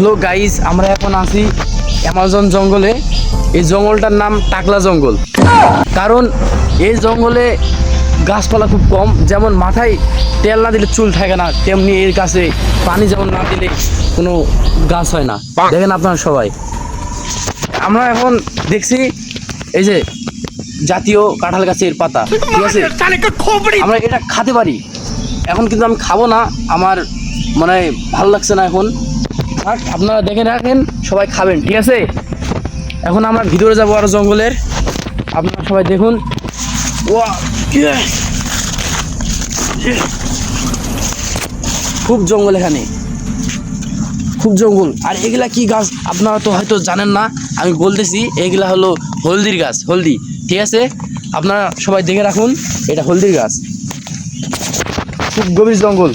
Hello guys, আমরা এখন আছি অ্যামাজন জঙ্গলে। এই জঙ্গলটার নাম টাকলা জঙ্গল। কারণ এই জঙ্গলে গাছপালা খুব কম, যেমন মাথায় তেল না দিলে চুল থাকে না, তেমনি এর কাছে পানি যেমন না দিলে কোনো গাছ হয় না। দেখেন আপনারা সবাই। আমরা এখন দেখছি এই যে জাতীয় কাঁঠাল গাছের পাতা, ঠিক আছে? আমরা এটা খেতে পারি। এখন কিন্তু আমি খাব না, আমার মানে ভালো লাগছে না এখন। আপনারা দেখে রাখেন, সবাই খাবেন, ঠিক আছে? এখন আমরা ভিতরে যাব আরও জঙ্গলের। আপনারা সবাই দেখুন! খুব জঙ্গল এখানে। খুব জঙ্গল। আর এগুলা কি গাছ, আপনারা তো হয়তো জানেন না, আমি বলতেছি, এগুলা হলো হলদির গাছ, হলদি, ঠিক আছে? আপনারা সবাই দেখে রাখুন, এটা হলদির গাছ। খুব গভীর জঙ্গল।